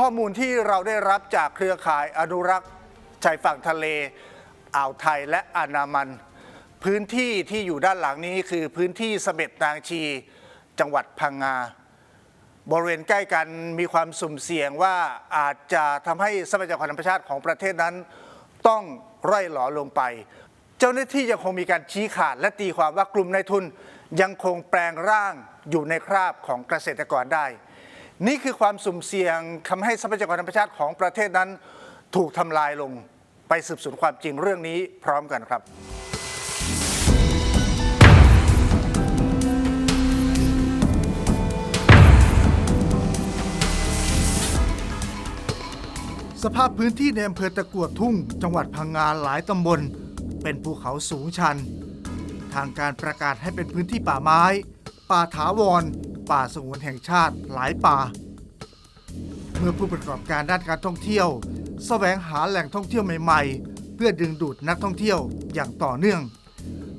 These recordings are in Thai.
ข้อมูลที่เราได้รับจากเครือข่ายอนุรักษ์ชายฝั่งทะเล อ่าวไทยและอานามัน พื้นที่ที่อยู่ด้านหลังนี้คือพื้นที่เสม็ดนางชี จังหวัดพังงา บริเวณใกล้กันมีความสุ่มเสี่ยงว่าอาจจะทำให้ทรัพยากรธรรมชาติของประเทศนั้น ต้องร่อยหลอลงไป เจ้าหน้าที่ยังคงมีการชี้ขาดและตีความว่ากลุ่มนายทุนยังคงแปลงร่างอยู่ในคราบของเกษตรกรได้ นี่คือความสุ่มเสี่ยงทำให้ทรัพยากรธรรมชาติของประเทศนั้น ถูกทำลายลงไปสืบสวนความจริงเรื่องนี้พร้อมกันครับสภาพพื้นที่ในอำเภอตะกัวทุ่ง จังหวัดพังงาหลายตำบล เป็นภูเขาสูงชัน ทางการประกาศให้เป็นพื้นที่ป่าไม้ ป่าถาวร ป่าสงวนแห่งชาติหลายป่า เมื่อผู้ประกอบการด้านการท่องเที่ยวแสวงหาแหล่งท่องเที่ยวใหม่ๆ เพื่อดึงดูดนักท่องเที่ยวอย่างต่อเนื่อง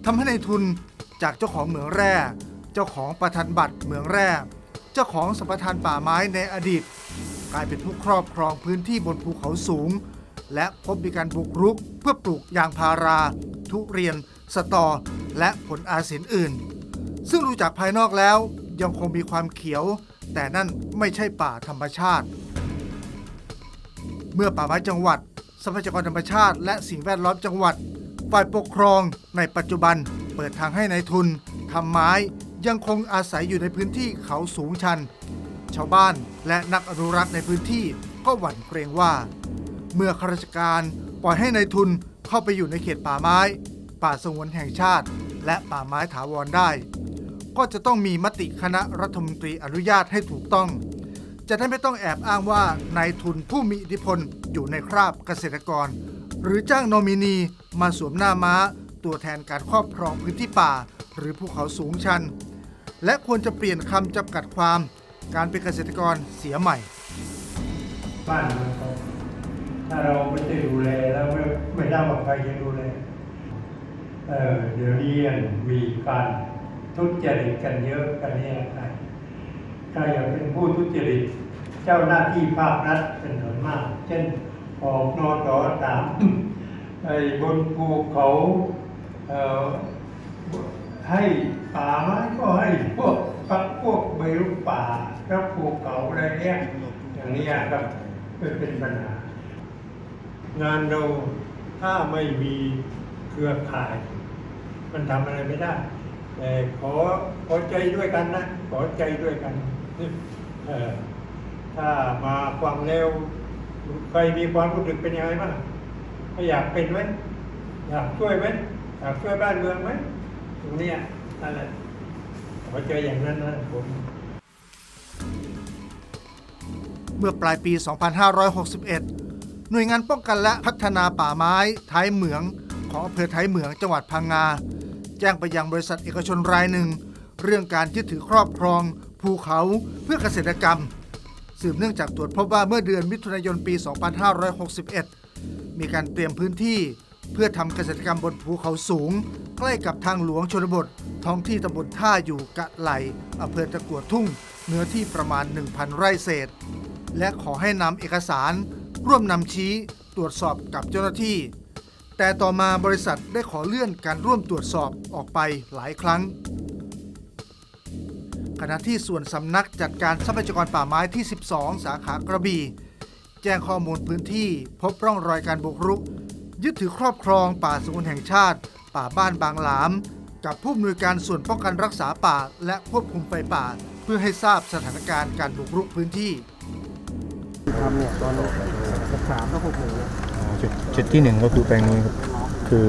ทำให้ในทุนจากเจ้าของเหมืองแร่ เจ้าของประธานบัตรเหมืองแร่ เจ้าของสัมปทานป่าไม้ในอดีต กลายเป็นผู้ครอบครองพื้นที่บนภูเขาสูง และพบมีการบุกรุกเพื่อปลูกยางพารา ทุเรียน สตอ และผลอาศินอื่น ซึ่งดูจากภายนอกแล้วยังคงมีความเขียว แต่นั่นไม่ใช่ป่าธรรมชาติ เมื่อป่าไม้จังหวัดทรัพยากรธรรมชาติ และสิ่งแวดล้อมจังหวัดฝ่ายปกครองในปัจจุบันเปิดทางให้ในายทุนทำไม้ยังคงอาศัยอยู่ในพื้นที่เขาสูงชัน ชาวบ้านและนักอนุรักษ์ในพื้นที่ก็หวั่นเกรงว่า เมื่อข้าราชการปล่อยให้ในายทุนเข้าไปอยู่ในเขตป่าไม้ ป่าสงวนแห่งชาติ และป่าไม้ถาวรได้ ก็จะต้องมีมติคณะรัฐมนตรีอนุญาตให้ถูกต้อง จะได้ไม่ต้องแอบอ้างว่านายทุนผู้มีอิทธิพลอยู่ในคราบเกษตรกร หรือจ้างโนมินีมาสวมหน้าม้า ตัวแทนการครอบครองพื้นที่ป่า หรือภูเขาสูงชัน และควรจะเปลี่ยนคำจำกัดความ การเป็นเกษตรกรเสียใหม่ บ้านเมืองเขา ถ้าเราไม่ได้ดูแลแล้วไม่ไม่ได้ว่าใครจะดูแลเออเดี๋ยวนี้มีการทุจริตกันเยอะกันเนี่ยใครใครอยากเป็นผู้ทุจริต เจ้าหน้าที่ภาครัฐเป็นส่วนมาก เช่นออกนอตอสามไอ้บนภูเขาเอ่อให้ป่าไม้ก็ให้พวกพักพวกใบรุกป่าแล้วภูเขาอะไรเนี้ยอย่างนี้ครับเป็นปัญหา งานเราถ้าไม่มีเครือข่าย มันทำอะไรไม่ได้ แต่ขอขอใจด้วยกันนะ ขอใจด้วยกันเออถ้ามาฟังแล้วใครมีความรู้สึกเป็นยังไงบ้างอยากเป็นไหมอยากช่วยไหมอยากช่วยบ้านเมืองไหมตรงนี้ยนั่นแหละขอใจอย่างนั้นนะผมเมื่อปลายปี 2561 หน่วยงานป้องกันและพัฒนาป่าไม้ท้ายเหมือง ของอำเภอท้ายเหมืองจังหวัดพังงา แจ้งไปยังบริษัทเอกชนรายหนึ่ง เรื่องการยึดถือครอบครอง ภูเขาเพื่อเกษตรกรรม สืบเนื่องจากตรวจพบว่าเมื่อเดือนมิถุนายนปี 2561 มีการเตรียมพื้นที่เพื่อทำเกษตรกรรมบนภูเขาสูง ใกล้กับทางหลวงชนบท ท้องที่ตำบลท่าอยู่กะไหลอำเภอตะกัวทุ่ง เนื้อที่ประมาณ 1,000 ไร่เศษ และขอให้นำเอกสาร ร่วมนำชี้ตรวจสอบกับเจ้าหน้าที่ แต่ต่อมาบริษัทได้ขอเลื่อนการร่วมตรวจสอบออกไปหลายครั้ง ขณะที่ส่วนสำนักจัดการทรัพยากรป่าไม้ที่ 12 สาขากระบี่แจ้งข้อมูลพื้นที่พบร่องรอยการบุกรุก ยึดถือครอบครองป่าสงวนแห่งชาติ ป่าบ้านบางหลาม กับผู้อำนวยการส่วนป้องกันรักษาป่า และควบคุมไฟป่า เพื่อให้ทราบสถานการณ์การบุกรุกพื้นที่ ทำเนี่ยตอนสักสามก็หกหนึ่งจุดจุดที่หนึ่งก็คือแปลงนี้ครับคือ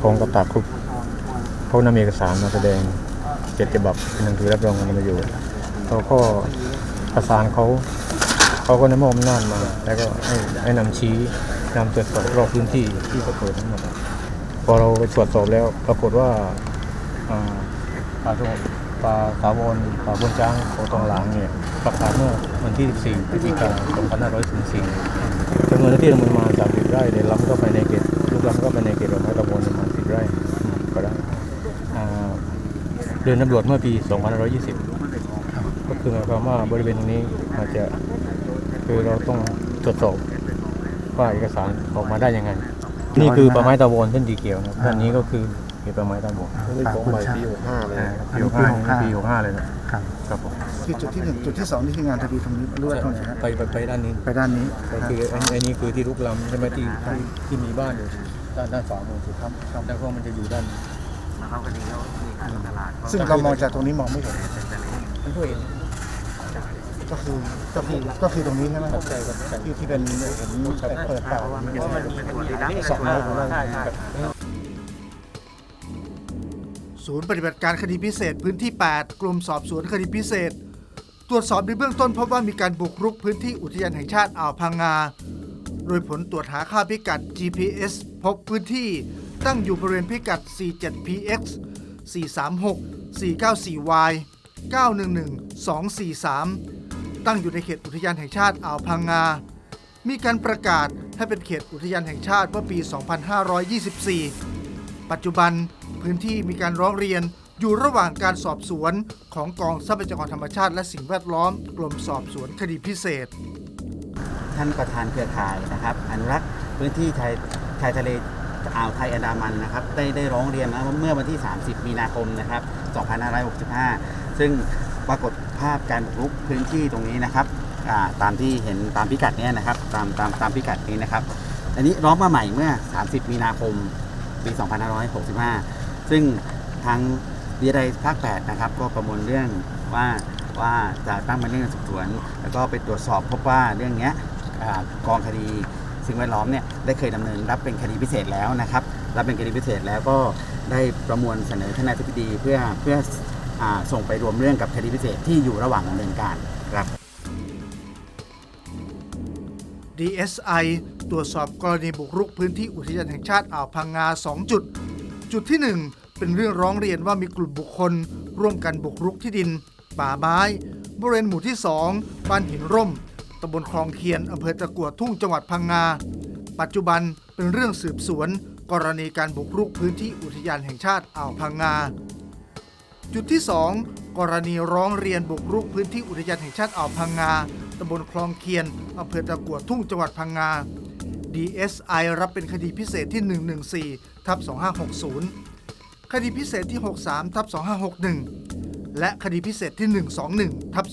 ของกับตากคุบเขานำเอกสารมาแสดงเจ็ดฉบับเป็นหนังสือรับรองการประโยชน์เขาก็ประสานเขาเขาก็นำมอบอำนาจมา แล้วก็ให้ให้นำชี้นำตรวจสอบรอบพื้นที่ที่ปรากฏทั้งหมดพอเราไปตรวจสอบแล้วปรากฏว่าอ่า ป่าตาสาวรป่าบนจ้างของตองหลางเนี่ยประกาศเมื่อวันที่ 14พฤศจิกายน2514จำนวนที่ลงมาสามสิบไร่เดี๋ยวล้ำเข้าไปในเขตลูกล้ำเข้าไปในเขตดอกไม้ตะบนประมาณสิบไร่ก็ได้เดินตำรวจเมื่อปี 2520 ก็คือหมายความว่าบริเวณตรงนี้อาจจะคือเราต้องตรวจสอบว่าเอกสารออกมาได้ยังไง นี่คือป่าไม้ตะวอนเส้นสีเขียวนะด้านนี้ก็คือ เขตป่าไม้ตะวอนนี่ของใหม่ปี65เลยปีหกห้าปีหกห้าเลยนะครับครับผมที่จุดที่หนึ่งจุดที่สองนี่คืองานทวีตรงนี้หรือว่าตรงไหนครับไปไปไปด้านนี้ไปด้านนี้ก็คืออันอันนี้คือที่ลุกล้ำใช่ไหมที่ที่ที่มีบ้านอยู่ด้านด้านฝามือสุดครับแล้วก็มันจะอยู่ด้านซึ่งเรามองจากตรงนี้มองไม่เห็นมันก็เห็นก็คือก็คือก็คือตรงนี้ใช่ไหมครับใช่ครับใช่ที่ที่เป็นเห็นเปิดเปล่าสองนิ้วของเรา ศูนย์ปฏิบัติการคดีพิเศษพื้นที่ 8 กลุ่มสอบสวนคดีพิเศษ ตรวจสอบในเบื้องต้นพบว่ามีการบุกรุกพื้นที่อุทยานแห่งชาติอ่าวพังงา โดยผลตรวจหาค่าพิกัด GPS พบพื้นที่ตั้งอยู่บริเวณพิกัด 47px 436 494y 911 243 ตั้งอยู่ในเขตอุทยานแห่งชาติอ่าวพังงา มีการประกาศให้เป็นเขตอุทยานแห่งชาติเมื่อปี 2524 ปัจจุบันพื้นที่มีการร้องเรียนอยู่ระหว่างการสอบสวนของกองทรัพยากรธรรมชาติ และสิ่งแวดล้อมกรมสอบสวนคดีพิเศษ ท่านประธานเครือข่ายนะครับอนุรักษ์พื้นที่ชายชายทะเลอ่าวไทยอันดามันนะครับได้ได้ร้องเรียนมาเมื่อวันที่ 30 มีนาคมนะครับ 2565 ซึ่งปรากฏภาพการบุกรุกพื้นที่ตรงนี้นะครับตามที่เห็นตามพิกัดนี้นะครับตามตามตามพิกัดนี้นะครับ อันนี้ร้องมาใหม่เมื่อ 30 มีนาคม ปี 2565 ซึ่งทางดีไดภาค 8 นะครับ ก็ประมวลเรื่องว่าว่าจะตั้งเป็นเรื่องสืบสวน แล้วก็ไปตรวจสอบพบว่าเรื่องเนี้ยอ่ากองคดีสิ่งแวดล้อมเนี่ยได้เคยดำเนินรับเป็นคดีพิเศษแล้วนะครับรับเป็นคดีพิเศษแล้วก็ได้ประมวลเสนอท่านนายอธิบดีเพื่อเพื่ออาส่งไปรวมเรื่องกับคดีพิเศษที่อยู่ระหว่างดำเนินการครับ DSI ตรวจสอบกรณีบุกรุกพื้นที่อุทยานแห่งชาติอ่าวพังงา 2 จุด จุดที่ 1 เป็นเรื่องร้องเรียนว่ามีกลุ่มบุคคล ร่วมกันบุกรุกที่ดิน ป่าไม้บริเวณหมู่ที่ 2 บ้านหินร่มตำบลคลองเคียนอำเภอตะกัวทุ่งจังหวัดพังงา ปัจจุบันเป็นเรื่องสืบสวน กรณีการบุกรุกพื้นที่อุทยานแห่งชาติอ่าวพังงา จุดที่ 2 กรณีร้องเรียนบุกรุกพื้นที่อุทยานแห่งชาติอ่าวพังงา ตำบลคลองเคียนอำเภอตะกัวทุ่งจังหวัดพังงา DSI รับเป็นคดีพิเศษที่ 114ทับ2560 คดีพิเศษที่ 63ทับ2561 และคดีพิเศษที่ 121ทับ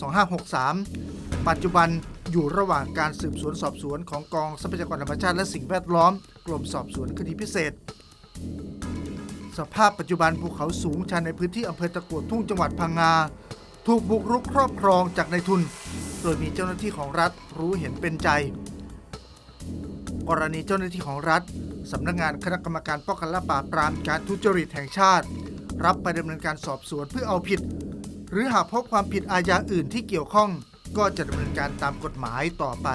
2563 ปัจจุบันอยู่ระหว่างการสืบสวนสอบสวนของกองทรัพยากรธรรมชาติและสิ่งแวดล้อม กรมสอบสวนคดีพิเศษ สภาพปัจจุบันภูเขาสูงชันในพื้นที่อำเภอตะกัวทุ่งจังหวัดพังงา ถูกบุกรุกครอบครองจากนายทุน โดยมีเจ้าหน้าที่ของรัฐรู้เห็นเป็นใจ กรณีเจ้าหน้าที่ของรัฐสำนักงานคณะกรรมการป้องกันและปราบปรามการทุจริตแห่งชาติ รับไปดำเนินการสอบสวนเพื่อเอาผิด หรือหากพบความผิดอาญาอื่นที่เกี่ยวข้อง ก็จะดำเนินการตามกฎหมายต่อไป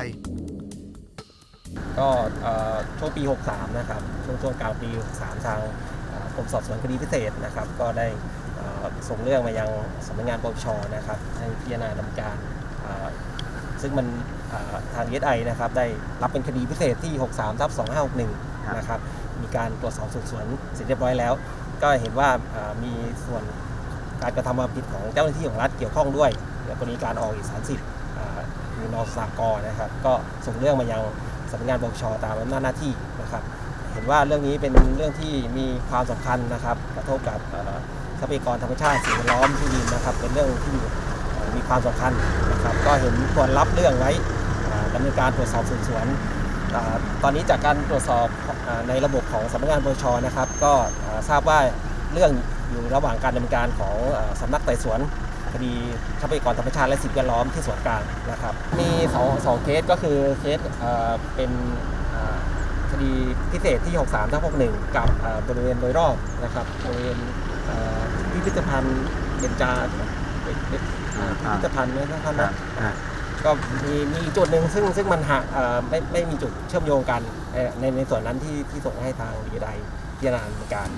ก็เอ่อช่วงปี 63 นะครับ ช่วงช่วงกลางปี 63 ทางเอ่อกรมสอบสวนคดีพิเศษนะครับ ก็ได้เอ่อส่งเรื่องมายังสำนักงานปปชนะครับให้พิจารณาดำเนินการ ซึ่งมันเอ่อทาง DSI นะครับได้รับเป็นคดีพิเศษที่ 63ทับ2561 นะครับมีการตรวจสอบสืบสวนเสร็จเรียบร้อยแล้ว ก็เห็นว่าเอ่อมีส่วนการกระทำความผิดของเจ้าหน้าที่ของรัฐเกี่ยวข้องด้วยและกรณีการออกเอกสารสิทธิ์อ่ามีนอสากรนะครับก็ส่งเรื่องมายังสำนักงานปปชตามอำนาจหน้าที่นะครับเห็นว่าเรื่องนี้เป็นเรื่องที่มีความสำคัญนะครับกระทบกับเอ่อทรัพยากรธรรมชาติสิ่งแวดล้อมที่ดินนะครับเป็นเรื่องที่เอ่อ มีความสำคัญนะครับ ก็เห็นควรรับเรื่องไว้ดำเนินการตรวจสอบสืบสวน ตอนนี้จากการตรวจสอบในระบบของสำนักงานปปชนะครับ ก็ทราบว่าเรื่องอยู่ระหว่างการดำเนินการของสำนักไต่สวนคดีทรัพยากรธรรมชาติและสิ่งแวดล้อมที่ส่วนกลางนะครับ มีสองสองเคสก็คือเคสเป็นคดีพิเศษที่ 63ทับ61 กับอ่าบริเวณโดยรอบนะครับบริเวณเอ่พิพิธภัณฑ์เบญจาเป็นเป็นอ่า พิพิธภัณฑ์นะท่านนะก็มีมีอีกจุดหนึ่งซึ่งซึ่งมันหักเอ่อไม่ไม่มีจุดเชื่อมโยงกันเอ่อในในส่วนนั้นที่ที่ส่งให้ทางดีไดพิจารณาดำเนินการ